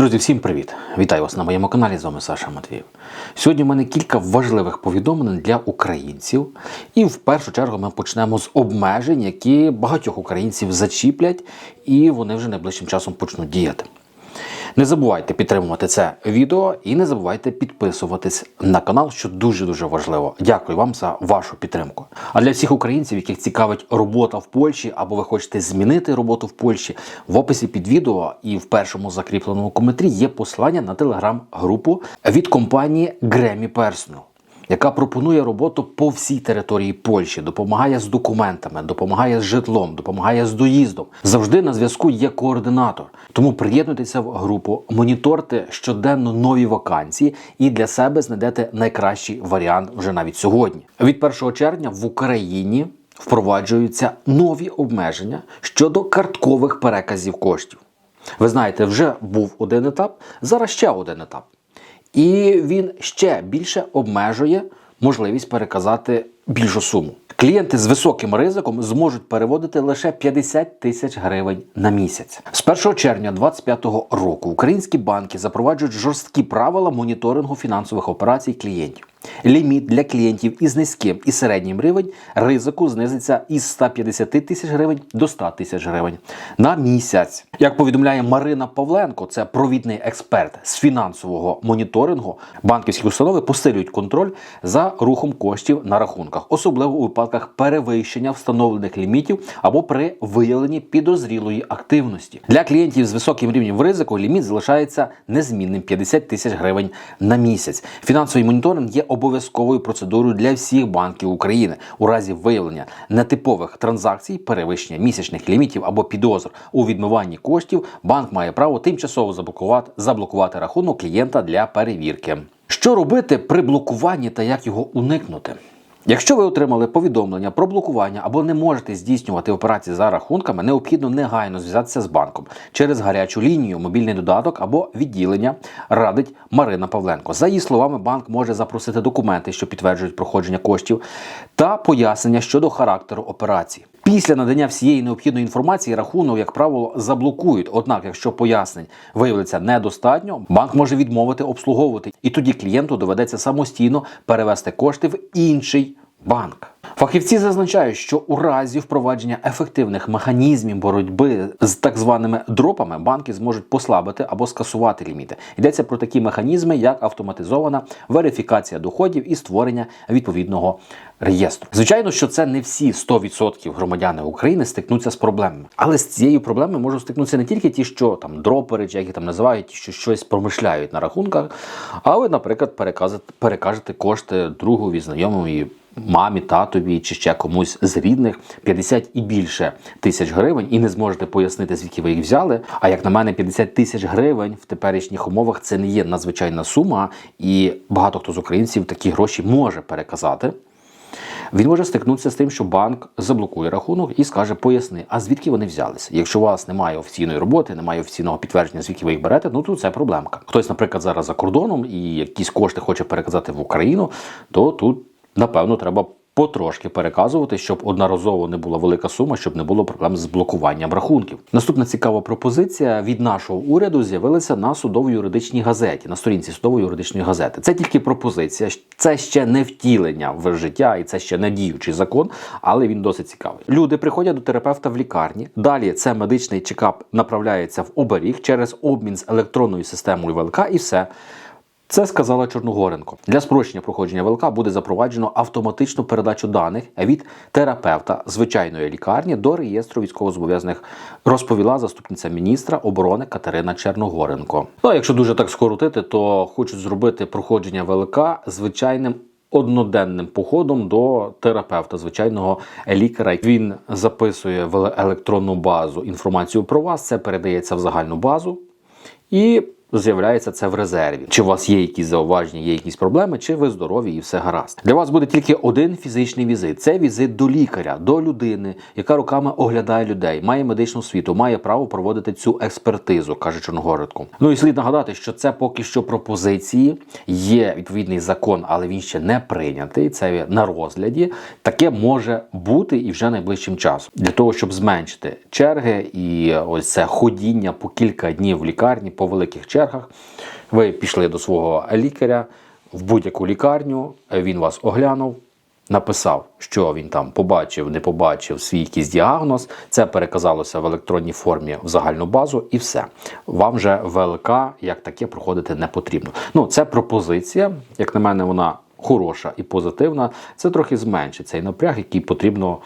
Друзі, всім привіт! Вітаю вас на моєму каналі. З вами Саша Матвієв. Сьогодні в мене кілька важливих повідомлень для українців. І в першу чергу ми почнемо з обмежень, які багатьох українців зачіплять, і вони вже найближчим часом почнуть діяти. Не забувайте підтримувати це відео і не забувайте підписуватись на канал, що дуже-дуже важливо. Дякую вам за вашу підтримку. А для всіх українців, яких цікавить робота в Польщі, або ви хочете змінити роботу в Польщі, в описі під відео і в першому закріпленому коментарі є посилання на телеграм-групу від компанії Гремі Personal яка пропонує роботу по всій території Польщі, допомагає з документами, допомагає з житлом, допомагає з доїздом. Завжди на зв'язку є координатор. Тому приєднуйтеся в групу, моніторте щоденно нові вакансії і для себе знайдете найкращий варіант вже навіть сьогодні. Від 1 червня в Україні впроваджуються нові обмеження щодо карткових переказів коштів. Ви знаєте, вже був один етап, зараз ще один етап. І він ще більше обмежує можливість переказати більшу суму. Клієнти з високим ризиком зможуть переводити лише 50 тисяч гривень на місяць. З 1 червня 2025 року українські банки запроваджують жорсткі правила моніторингу фінансових операцій клієнтів. Ліміт для клієнтів із низьким і середнім рівень ризику знизиться із 150 тисяч гривень до 100 тисяч гривень на місяць. Як повідомляє Марина Павленко, це провідний експерт з фінансового моніторингу. Банківські установи посилюють контроль за рухом коштів на рахунках, особливо у випадках перевищення встановлених лімітів або при виявленні підозрілої активності. Для клієнтів з високим рівнем ризику ліміт залишається незмінним 50 тисяч гривень на місяць. Фінансовий моніторинг є обов'язковою процедурою для всіх банків України у разі виявлення нетипових транзакцій, перевищення місячних лімітів або підозр у відмиванні коштів. Банк має право тимчасово заблокувати, заблокувати рахунок клієнта для перевірки. Що робити при блокуванні та як його уникнути? Якщо ви отримали повідомлення про блокування або не можете здійснювати операції за рахунками, необхідно негайно зв'язатися з банком через гарячу лінію, мобільний додаток або відділення, радить Марина Павленко. За її словами, банк може запросити документи, що підтверджують проходження коштів, та пояснення щодо характеру операції. Після надання всієї необхідної інформації рахунок, як правило, заблокують. Однак, якщо пояснень виявиться недостатньо, банк може відмовити обслуговувати, і тоді клієнту доведеться самостійно перевести кошти в інший банк. Фахівці зазначають, що у разі впровадження ефективних механізмів боротьби з так званими дропами банки зможуть послабити або скасувати ліміти. Йдеться про такі механізми, як автоматизована верифікація доходів і створення відповідного реєстру. Звичайно, що це не всі 100% громадяни України стикнуться з проблемами, але з цією проблемою можуть стикнутися не тільки ті, що там дропери, чи як їх там називають, ті, що щось промишляють на рахунках, а ви, наприклад, перекажете кошти другові, знайомому мамі, татові чи ще комусь з рідних 50 і більше тисяч гривень, і не зможете пояснити, звідки ви їх взяли. А як на мене, 50 тисяч гривень в теперішніх умовах це не є надзвичайна сума, і багато хто з українців такі гроші може переказати. Він може стикнутися з тим, що банк заблокує рахунок і скаже, поясни, а звідки вони взялися. Якщо у вас немає офіційної роботи, немає офіційного підтвердження, звідки ви їх берете, ну то це проблемка. Хтось, наприклад, зараз за кордоном і якісь кошти хоче переказати в Україну, то тут напевно, треба потрошки переказувати, щоб одноразово не була велика сума, щоб не було проблем з блокуванням рахунків. Наступна цікава пропозиція від нашого уряду з'явилася на судово-юридичній газеті, на сторінці судово-юридичної газети. Це тільки пропозиція, це ще не втілення в життя, і це ще не діючий закон, але він досить цікавий. Люди приходять до терапевта в лікарні. Далі це медичний чекап направляється в оберіг через обмін з електронною системою ВЛК і все. Це сказала Чорногоренко. Для спрощення проходження ВЛК буде запроваджено автоматичну передачу даних від терапевта звичайної лікарні до реєстру військовозобов'язаних, розповіла заступниця міністра оборони Катерина Черногоренко. Ну а якщо дуже так скоротити, то хочуть зробити проходження ВЛК звичайним. Одноденним походом до терапевта, звичайного лікаря. Він записує в електронну базу інформацію про вас. Це передається в загальну базу і з'являється це в резерві. Чи у вас є якісь зауваження, є якісь проблеми, чи ви здорові і все гаразд. Для вас буде тільки один фізичний візит. Це візит до лікаря, до людини, яка руками оглядає людей, має медичну світу, має право проводити цю експертизу, каже Чорногородку. Ну і слід нагадати, що це поки що пропозиції, є відповідний закон, але він ще не прийнятий. Це на розгляді. Таке може бути і вже найближчим часом для того, щоб зменшити черги і ось це ходіння по кілька днів в лікарні по великих чергах чергах. Ви пішли до свого лікаря в будь-яку лікарню, він вас оглянув, написав, що він там побачив, не побачив свій якийсь діагноз. Це переказалося в електронній формі в загальну базу, і все. Вам же ВЛК як таке проходити не потрібно. Ну, це пропозиція, як на мене, вона хороша і позитивна. Це трохи зменшить цей напряг, який потрібно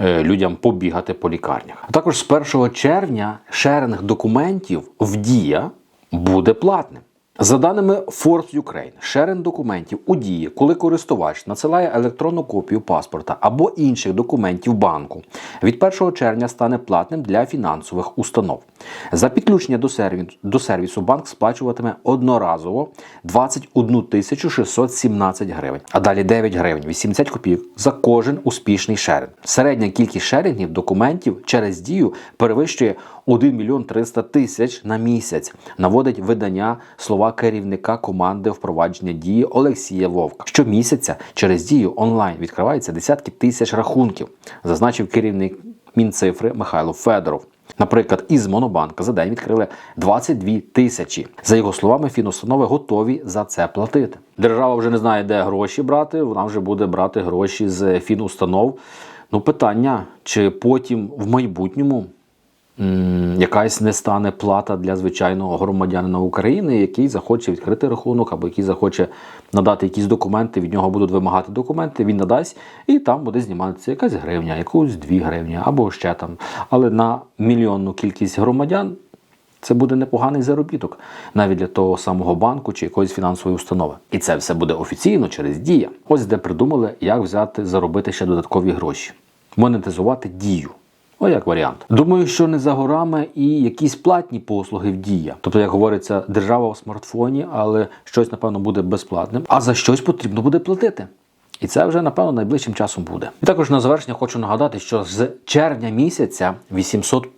е, людям побігати по лікарнях. Також з 1 червня шеринг документів в дія буде платним. За даними Forbes Ukraine, шеринг документів у дії, коли користувач надсилає електронну копію паспорта або інших документів банку, від 1 червня стане платним для фінансових установ. За підключення до сервісу, до сервісу банк сплачуватиме одноразово 21 тисячу 617 гривень, а далі 9 гривень 80 копійок за кожен успішний шеринг. Середня кількість шерингів документів через дію перевищує 1 мільйон 300 тисяч на місяць, наводить видання слова керівника команди впровадження дії Олексія Вовка. Щомісяця через дію онлайн відкриваються десятки тисяч рахунків, зазначив керівник Мінцифри Михайло Федоров. Наприклад, із Монобанка за день відкрили 22 тисячі. За його словами, фінустанови готові за це платити. Держава вже не знає, де гроші брати. Вона вже буде брати гроші з фінустанов. Ну, питання, чи потім в майбутньому якась не стане плата для звичайного громадянина України, який захоче відкрити рахунок, або який захоче надати якісь документи, від нього будуть вимагати документи, він надасть, і там буде зніматися якась гривня, якусь дві гривні, або ще там. Але на мільйонну кількість громадян це буде непоганий заробіток навіть для того самого банку чи якоїсь фінансової установи. І це все буде офіційно через дія. Ось де придумали, як взяти заробити ще додаткові гроші, монетизувати дію. О, як варіант. Думаю, що не за горами і якісь платні послуги в дія. Тобто, як говориться, держава в смартфоні, але щось, напевно, буде безплатним, а за щось потрібно буде платити. І це вже, напевно, найближчим часом буде. І також на завершення хочу нагадати, що з червня місяця 800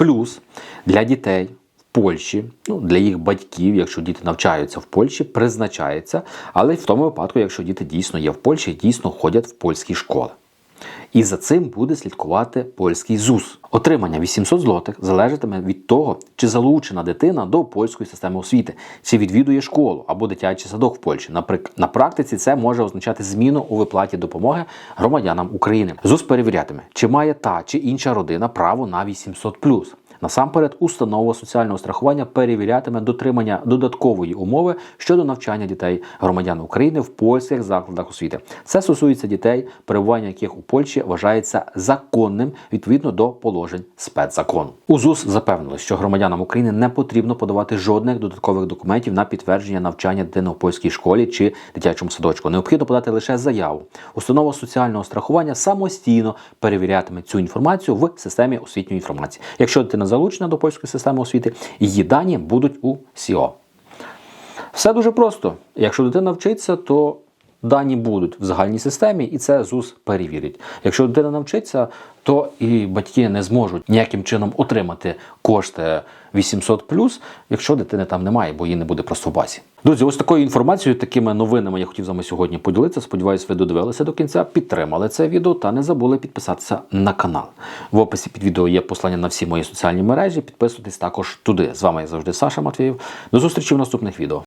для дітей Польщі, ну для їх батьків, якщо діти навчаються в Польщі, призначається, але в тому випадку, якщо діти дійсно є в Польщі, дійсно ходять в польські школи. І за цим буде слідкувати польський ЗУС. Отримання 800 злотих залежатиме від того, чи залучена дитина до польської системи освіти, чи відвідує школу або дитячий садок в Польщі. На практиці це може означати зміну у виплаті допомоги громадянам України. ЗУС перевірятиме, чи має та чи інша родина право на 800 Насамперед, установа соціального страхування перевірятиме дотримання додаткової умови щодо навчання дітей громадян України в польських закладах освіти. Це стосується дітей, перебування яких у Польщі вважається законним відповідно до положень спецзакону. У ЗУС запевнили, що громадянам України не потрібно подавати жодних додаткових документів на підтвердження навчання дитини у польській школі чи дитячому садочку. Необхідно подати лише заяву. Установа соціального страхування самостійно перевірятиме цю інформацію в системі освітньої інформації. Якщо дитина залучена до польської системи освіти, її дані будуть у СІО. Все дуже просто. Якщо дитина вчиться, то дані будуть в загальній системі, і це ЗУС перевірить. Якщо дитина навчиться, то і батьки не зможуть ніяким чином отримати кошти 800 якщо дитини там немає, бо її не буде просто в базі. Друзі, ось такою інформацією, такими новинами я хотів з вами сьогодні поділитися. Сподіваюсь, ви додивилися до кінця, підтримали це відео та не забули підписатися на канал. В описі під відео є послання на всі мої соціальні мережі. Підписуйтесь також туди. З вами як завжди Саша Матвіїв. До зустрічі в наступних відео.